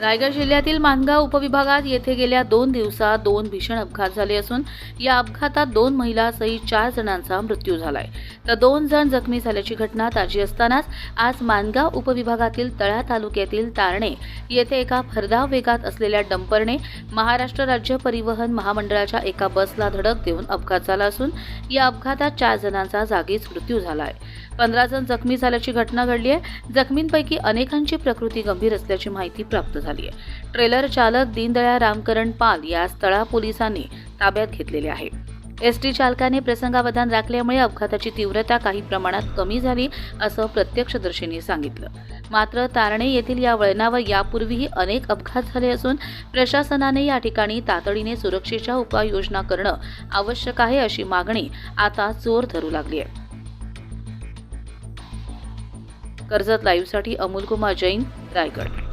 रायगड जिल्ह्यातील मानगाव उपविभागात येथे गेल्या दोन दिवसात दोन भीषण अपघात झाले असून या अपघातात दोन महिलासहित चार जणांचा मृत्यू झालाय. तर दोन जण जखमी झाल्याची घटना ताजी असतानाच आज मानगाव उपविभागातील तळा तालुक्यातील तारणे येथे एका भरधाव वेगात असलेल्या डंपरने महाराष्ट्र राज्य परिवहन महामंडळाच्या एका बसला धडक देऊन अपघात झाला असून या अपघातात चार जणांचा जागीच मृत्यू झाला आहे पंधरा जण जखमी झाल्याची घटना घडली आहे. जखमींपैकी अनेकांची प्रकृती गंभीर असल्याची माहिती प्राप्त झाली आहे. ट्रेलर चालक दीनदयाळ रामकरण पाल या स्थळा पोलिसांनी ताब्यात घेतलेले आहे. एस टी चालकाने प्रसंगावधान राखल्यामुळे अपघाताची तीव्रता काही प्रमाणात कमी झाली असं प्रत्यक्षदर्शींनी सांगितलं. मात्र तारणे येथील या वळणावर यापूर्वीही अनेक अपघात झाले असून प्रशासनाने या ठिकाणी तातडीने सुरक्षेच्या उपाययोजना करणं आवश्यक आहे अशी मागणी आता जोर धरू लागली आहे. कर्जत लाईव्हसाठी अमोल कुमार जैन रायगड.